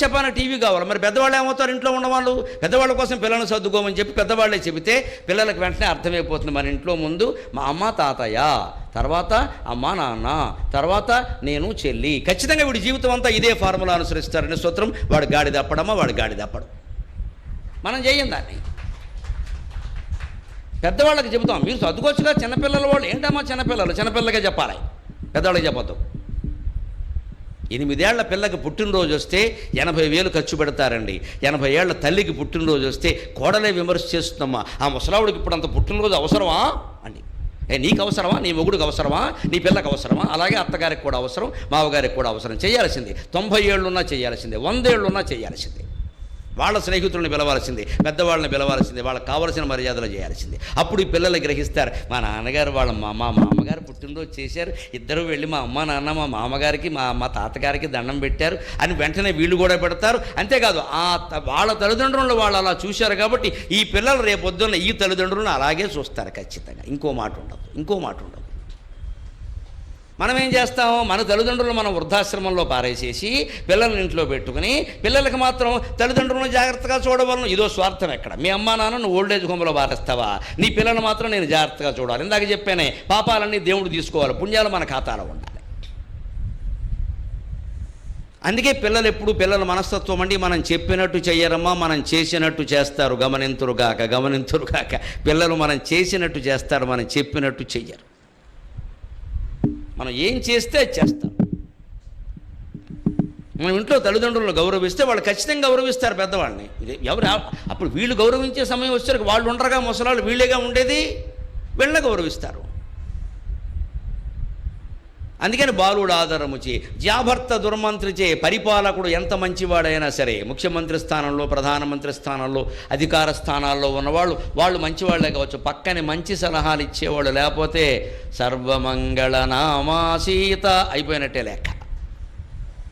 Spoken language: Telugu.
కాలక్షేపానికి టీవీ కావాలి. మరి పెద్దవాళ్ళు ఏమవుతారు? ఇంట్లో ఉన్నవాళ్ళు పెద్దవాళ్ళ కోసం పిల్లల్ని సర్దుకోమని చెప్పి పెద్దవాళ్ళే చెబితే పిల్లలకు వెంటనే అర్థమైపోతుంది. మన ఇంట్లో ముందు మా అమ్మ తాతయ్య తర్వాత అమ్మ నాన్న తర్వాత నేను చెల్లి. ఖచ్చితంగా వీడి జీవితం అంతా ఇదే ఫార్ములా అనుసరిస్తారని సూత్రం. వాడు గాడి తప్పడమా వాడు గాడి తప్పడం. మనం చేయం దాన్ని. పెద్దవాళ్ళకి చెబుతాం. మీరు చదువుకోవచ్చుగా చిన్నపిల్లల వాళ్ళు. ఏంటమ్మా చిన్నపిల్లలు? చిన్నపిల్లలకే చెప్పాలి. పెద్దవాళ్ళకి చెప్పద్దు. ఎనిమిదేళ్ళ పిల్లకి పుట్టినరోజు వస్తే ఎనభై వేలు ఖర్చు పెడతారండి. ఎనభై ఏళ్ళ తల్లికి పుట్టినరోజు వస్తే కోడలే విమర్శ చేస్తుందమ్మా. ఆ ముసలావుడికి ఇప్పుడు అంత పుట్టినరోజు అవసరమా? అని. ఏ నీకు అవసరమా? నీ మొగుడికి అవసరమా? నీ పిల్లకి అవసరమా? అలాగే అత్తగారికి కూడా అవసరం మావగారికి కూడా అవసరం. చేయాల్సింది తొంభై ఏళ్ళున్నా చేయాల్సిందే వందేళ్ళున్నా చేయాల్సిందే. వాళ్ళ స్నేహితులను పిలవాల్సింది పెద్దవాళ్ళని పిలవాల్సిందే వాళ్ళకి కావలసిన మర్యాదలు చేయాల్సింది. అప్పుడు ఈ పిల్లలు గ్రహిస్తారు. మా నాన్నగారు వాళ్ళ మా మా మామగారు పుట్టినరోజు చేశారు. ఇద్దరు వెళ్ళి మా అమ్మ నాన్న మా మామగారికి మా మా తాతగారికి దండం పెట్టారు. అని వెంటనే వీళ్ళు కూడా పెడతారు. అంతేకాదు ఆ వాళ్ళ తల్లిదండ్రులను వాళ్ళు అలా చూశారు కాబట్టి ఈ పిల్లలు రేపొద్దున్న ఈ తల్లిదండ్రులను అలాగే చూస్తారు ఖచ్చితంగా. ఇంకో మాట ఉండదు ఇంకో మాట ఉండదు. మనం ఏం చేస్తాం? మన తల్లిదండ్రులు మనం వృద్ధాశ్రమంలో పారేసేసి పిల్లల్ని ఇంట్లో పెట్టుకుని పిల్లలకి మాత్రం తల్లిదండ్రులను జాగ్రత్తగా చూడవలను. ఇదో స్వార్థం ఎక్కడ? మీ అమ్మా నాన్న నువ్వు ఓల్డేజ్ హోమ్లో పారేస్తావా? నీ పిల్లలు మాత్రం నేను జాగ్రత్తగా చూడాలి. ఇందాక చెప్పానే పాపాలన్నీ దేవుడు తీసుకోవాలి. పుణ్యాలు మన ఖాతాలో ఉండాలి. అందుకే పిల్లలు ఎప్పుడు పిల్లల మనస్తత్వం అండి మనం చెప్పినట్టు చెయ్యరమ్మా మనం చేసినట్టు చేస్తారు. గమనింతురుగాక గమనింతురుగాక. పిల్లలు మనం చేసినట్టు చేస్తారు మనం చెప్పినట్టు చెయ్యరు. మనం ఏం చేస్తే చేస్తాం. మనం ఇంట్లో తల్లిదండ్రులను గౌరవిస్తే వాళ్ళు ఖచ్చితంగా గౌరవిస్తారు పెద్దవాళ్ళని. ఇది ఎవరు అప్పుడు వీళ్ళు గౌరవించే సమయం వచ్చేసరికి వాళ్ళు ఉండరుగా ముసలాళ్ళు వీళ్ళేగా ఉండేది? వీళ్ళని గౌరవిస్తారు. అందుకని బాలుడు ఆధారము చే జాభర్త దుర్మంత్రిచే పరిపాలకుడు ఎంత మంచివాడైనా సరే ముఖ్యమంత్రి స్థానంలో ప్రధానమంత్రి స్థానంలో అధికార స్థానాల్లో ఉన్నవాళ్ళు వాళ్ళు మంచివాళ్ళే కావచ్చు. పక్కనే మంచి సలహాలు ఇచ్చేవాళ్ళు లేకపోతే సర్వమంగళ నామా సీత అయిపోయినట్టే లెక్క.